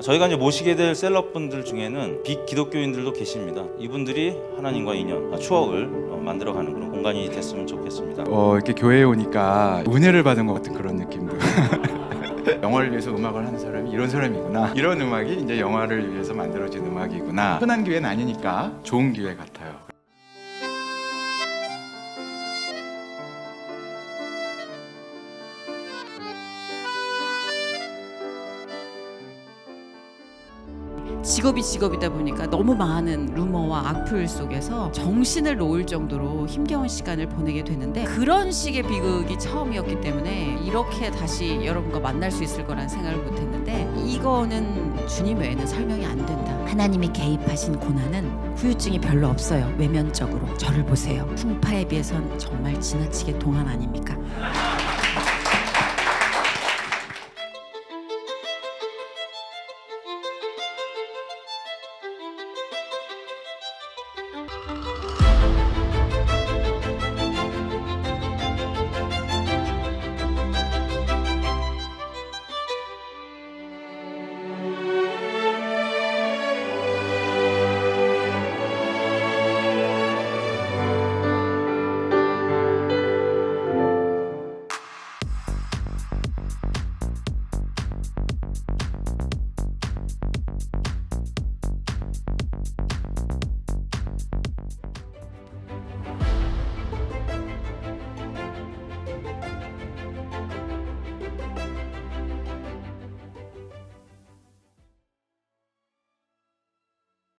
저희가 이제 모시게 될 셀럽분들 중에는 비기독교인들도 계십니다. 이분들이 하나님과 인연, 아, 추억을 어, 만들어가는 그런 공간이 됐으면 좋겠습니다. 어, 이렇게 교회에 오니까 은혜를 받은 것 같은 그런 느낌도. 영화를 위해서 음악을 하는 사람이 이런 사람이구나. 이런 음악이 이제 영화를 위해서 만들어진 음악이구나. 흔한 기회는 아니니까 좋은 기회 같아 직업이 직업이다 보니까 너무 많은 루머와 악플 속에서 정신을 놓을 정도로 힘겨운 시간을 보내게 되는데 그런 식의 비극이 처음이었기 때문에 이렇게 다시 여러분과 만날 수 있을 거란 생각을 못 했는데 이거는 주님 외에는 설명이 안 된다. 하나님이 개입하신 고난은 후유증이 별로 없어요. 외면적으로 저를 보세요. 풍파에 비해선 정말 지나치게 동안 아닙니까?